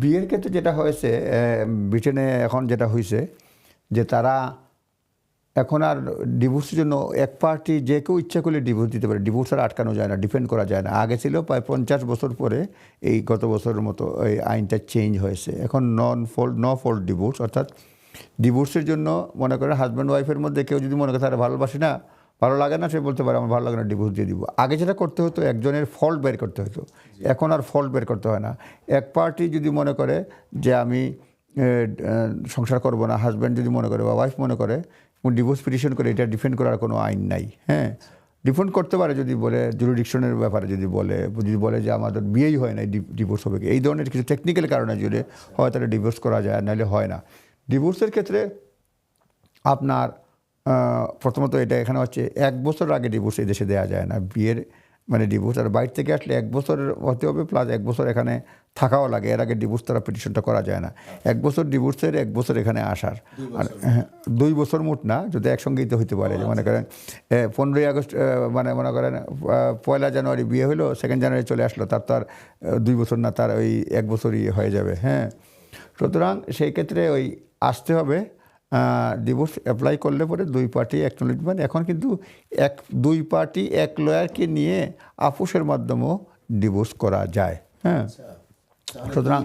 বিয়ের ক্ষেত্রে যেটা হয়েছে ব্রিটেনে এখন যেটা হয়েছে যে তারা এখন আর ডিভোর্সের জন্য এক পার্টি যে কেউ ইচ্ছা করলে ডিভোর্স দিতে পারে। ডিভোর্স আর আটকানো যায় না ডিপেন্ড করা যায় না। আগে ছিল প্রায় পঞ্চাশ বছর পরে এই গত বছরের মতো এই আইনটা চেঞ্জ হয়েছে। এখন non fault, no fault divorce, অর্থাৎ ডিভোর্সের জন্য মনে করেন হাজব্যান্ড ওয়াইফের মধ্যে কেউ যদি মনে করে তারা ভালোবাসে না ভালো লাগে না সে বলতে পারে আমার ভালো লাগে না ডিভোর্স দিয়ে দিব। আগে যেটা করতে হতো একজনের ফল্ট বের করতে হতো। এখন আর ফল্ট বের করতে হয় না। এক পার্টি যদি মনে করে যে আমি সংসার করব না হাজব্যান্ড যদি মনে করে বা ওয়াইফ মনে করে ডিভোর্স পিটিশন করে এটা ডিফেন্ড করার কোনো আইন নাই হ্যাঁ? ডিফেন্ড করতে পারে যদি বলে জুরিডিকশনের ব্যাপারে যদি বলে যদি বলে যে আমাদের বিয়েই হয় না ডিভোর্স হবে এই ধরনের কিছু টেকনিক্যাল কারণে যদি হয় তাহলে ডিভোর্স করা যায় নাহলে হয় না। ডিভোর্সের ক্ষেত্রে আপনার প্রথমত এটা এখানে হচ্ছে এক বছর আগে ডিভোর্স এই দেশে দেওয়া যায় না। বিয়ের মানে ডিভোর্স আর বাইরে থেকে আসলে এক বছরের হতে হবে প্লাস এক বছর এখানে থাকাও লাগে। এর আগে ডিভোর্স তারা পিটিশনটা করা যায় না। এক বছর ডিভোর্সের এক বছর এখানে আসার। আর হ্যাঁ, দুই বছর মোট না যদি একসঙ্গেই তো হতে পারে। যে মনে করেন পনেরোই আগস্ট মানে মনে করেন পয়লা জানুয়ারি বিয়ে হলো সেকেন্ড জানুয়ারি চলে আসলো তার তো আর দুই বছর না তার ওই এক বছরই হয়ে যাবে। হ্যাঁ সুতরাং সেই ক্ষেত্রে ওই আসতে হবে। ডিভোর্স অ্যাপ্লাই করলে পরে দুই পার্টি অ্যাকনোলেজমেন্ট এখন কিন্তু এক দুই পার্টি এক লয়ারকে নিয়ে আপুসের মাধ্যমেও ডিভোর্স করা যায়। হ্যাঁ? সুতরাং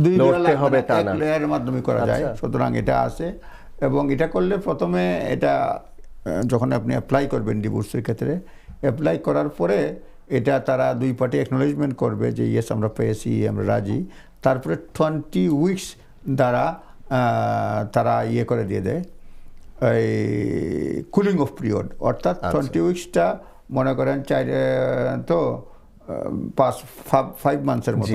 দুই হবে এক। লয়ারের মাধ্যমে করা যায়। সুতরাং এটা আছে এবং এটা করলে প্রথমে এটা যখন আপনি অ্যাপ্লাই করবেন ডিভোর্সের ক্ষেত্রে অ্যাপ্লাই করার পরে এটা তারা দুই পার্টি অ্যাকনোলেজমেন্ট করবে যে ইয়েস আমরা পেয়েছি আমরা রাজি। তারপরে টোয়েন্টি উইকস দ্বারা তারা ইয়ে করে দিয়ে দেয়। এই কুলিং অফ পিরিয়ড অর্থাৎ টোয়েন্টি উইকসটা মনে করেন চার তো পাঁচ ফাইভ মান্থসের মতো।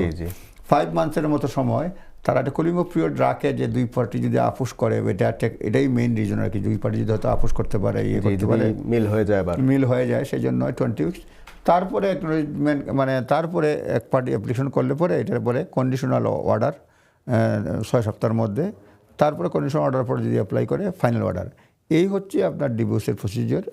ফাইভ মান্থসের মতো সময় তারা একটা কুলিং অফ পিরিয়ড রাখে যে দুই পার্টি যদি আপোষ করে এটা এটাই মেইন রিজন আর কি। দুই পার্টি যদি হয়তো আপোষ করতে পারে ইয়ে করতে পারে মিল হয়ে যায় মিল হয়ে যায় সেই জন্য টোয়েন্টি উইকস তারপরে অ্যাকনোলেজমেন্ট মানে তারপরে এক পার্টি অ্যাপ্লিকেশন করলে পরে এটার পরে কন্ডিশনাল অর্ডার ছয় সপ্তাহের মধ্যে। তারপরে কন্ডিশন অর্ডার পরে যদি অ্যাপ্লাই করে ফাইনাল অর্ডার এই হচ্ছে আপনার ডিভোর্সের প্রসিজিওর